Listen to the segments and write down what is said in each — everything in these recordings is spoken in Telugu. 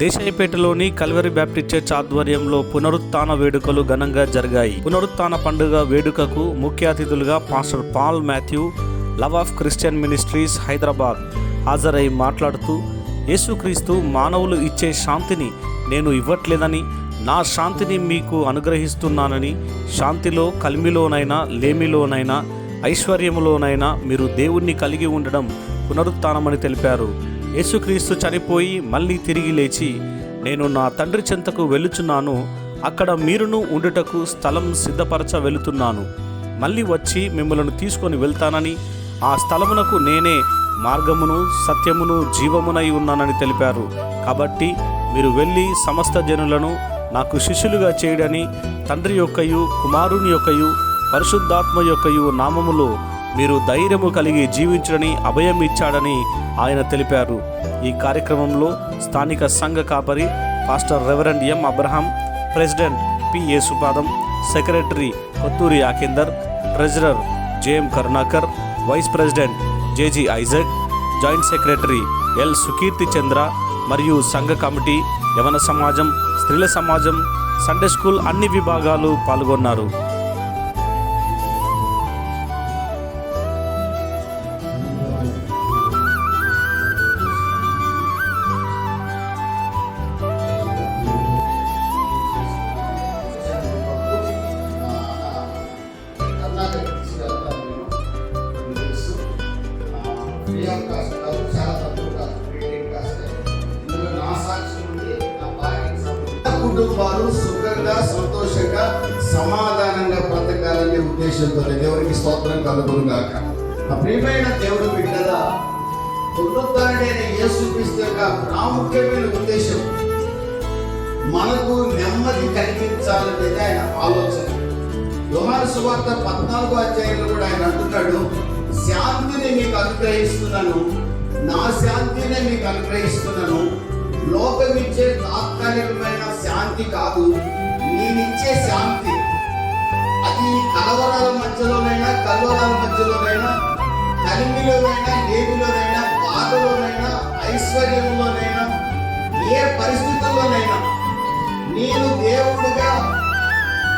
దేశాయిపేటలోని కల్వరి బ్యాప్టిస్ట్ చర్చ్ ఆధ్వర్యంలో పునరుత్న వేడుకలు ఘనంగా జరిగాయి. పునరుత్న పండుగ వేడుకకు ముఖ్య అతిథులుగా pastor Paul Matthew love of Christian ministries Hyderabad హాజరై మాట్లాడుతూ యేసుక్రీస్తు మానవులు ఇచ్చే శాంతిని నేను ఇవ్వట్లేదని నా శాంతిని మీకు అనుగ్రహిస్తున్నానని శాంతిలో కలిమిలోనైనా లేమిలోనైనా ఐశ్వర్యములోనైనా మీరు దేవుణ్ణి కలిగి ఉండడం పునరుత్నమని తెలిపారు. యేసుక్రీస్తు చనిపోయి మళ్ళీ తిరిగి లేచి నేను నా తండ్రి చెంతకు వెళ్ళుచున్నాను అక్కడ మీరును ఉండుటకు స్థలం సిద్ధపరచ వెళుతున్నాను. మళ్ళీ వచ్చి మిమ్మల్ని తీసుకొని వెళ్తానని ఆ స్థలమునకు నేనే మార్గమును సత్యమును జీవమునై ఉన్నానని తెలిపారు. కాబట్టి మీరు వెళ్ళి సమస్త జనులను నాకు శిష్యులుగా చేయడని తండ్రి యొక్కయు కుమారుని యొక్కయు పరిశుద్ధాత్మ యొక్కయు నామములో మీరు ధైర్యము కలిగి జీవించడని అభయం ఇచ్చాడని ఆయన తెలిపారు. ఈ కార్యక్రమంలో స్థానిక సంఘ కాపరి pastor reverend M Abraham president P Yesupadam secretary Kothuri Yakender treasurer JM Karunakar vice president JG Isaac joint secretary L Sukeerthi Chandra మరియు సంఘ కమిటీ యవన సమాజం స్త్రీల సమాజం సండే స్కూల్ అన్ని విభాగాలు పాల్గొన్నారు. ఫ్రీ ఆఫ్ కాస్ట్ కాదు చాలా తక్కువ కాస్ట్ ఫ్రీ కాస్ట్ ఇందులో నా సాక్షి నుండి నా కుటుంబాలు సుఖంగా సంతోషంగా సమాధానంగా బ్రతకాలనే ఉద్దేశంతో దేవునికి స్తోత్రం కలుగును గాక. ఆ ప్రియమైన దేవుడు బిడ్డరా పునరుద్ధరణైన యేసుక్రీస్తు యొక్క ప్రాముఖ్యమైన ఉద్దేశం మనకు నెమ్మది కలిగించాలనేది ఆయన ఆలోచన. యోహాను సువార్త పద్నాలుగో అధ్యాయంలో కూడా ఆయన అంటున్నాడు శాంతిని మీకు అనుగ్రహిస్తున్నాను. నా శాంతిని మీకు అనుగ్రహిస్తున్నాను. లోకం ఇచ్చే తాత్కాలికమైన శాంతి కాదు నేనిచ్చే శాంతి. అది కలవరాల మధ్యలోనైనా కల్వరాల మధ్యలోనైనా కలిమిలోనైనా లేమిలోనైనా బాధలోనైనా ఐశ్వర్యంలోనైనా ఏ పరిస్థితుల్లోనైనా నేను దేవుడుగా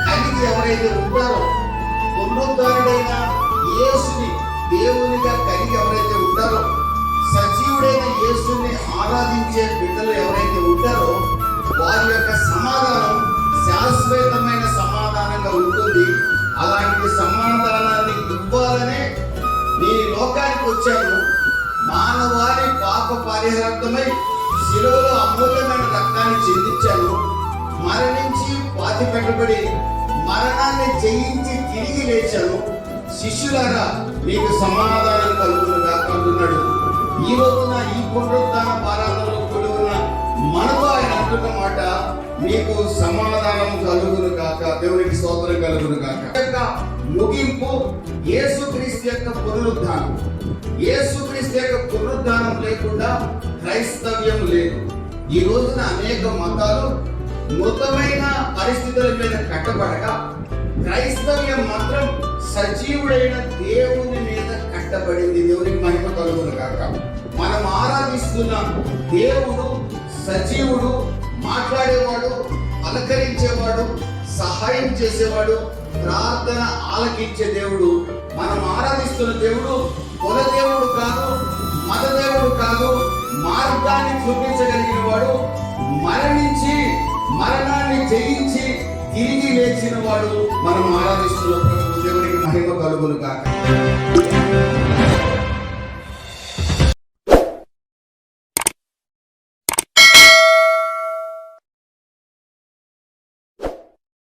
కలిగి ఎవరైతే ఉంటారో పునరుద్ధారుడైన యొక్క సమాధానం శాశ్వతమైన సమాధానంగా ఉంటుంది. అలాంటి సమాధానాన్ని ఇవ్వాలనే నీ లోకానికి వచ్చాను. మానవాళి పాప పరిహారార్థమై శిలువలో అమూల్యమైన రక్తాన్ని చెందించాను మరణించి పాతి పెట్టబడి మరణాన్ని జయించి తిరిగి లేచాను. శిష్యులారా మీకు సమాధానం కలుగును గాక ఈ రోజున ఈ పునరుద్ధాన పారాధనలో కూడి మాట మీకు సమాధానం కలుగును కాక దేవునికి స్తోత్రం కలుగును కాక ముగింపు యేసుక్రీస్తు యొక్క పునరుద్ధానం. యేసుక్రీస్తు యొక్క పునరుద్ధానం లేకుండా క్రైస్తవ్యం లేదు. ఈ రోజున అనేక మతాలు మృతమైన పరిస్థితుల మీద కట్టబడగా క్రైస్తవ్యం మాత్రం సజీవుడైన దేవుని మీద కట్టబడింది. దేవునికి మహిమ కలుగును కాక మనం ఆరాధిస్తున్న దేవుడు సజీవుడు సహాయం చేసేవాడు ప్రార్థన ఆలకించే దేవుడు మనం ఆరాధిస్తున్న దేవుడు కుల దేవుడు కాదు మత దేవుడు కాదు మార్గాన్ని చూపించగలిగిన వాడు మరణించి మరణాన్ని జయించి తిరిగి లేచిన వాడు మనం ఆరాధిస్తున్న దేవుడికి మహిమ కలుగును కాక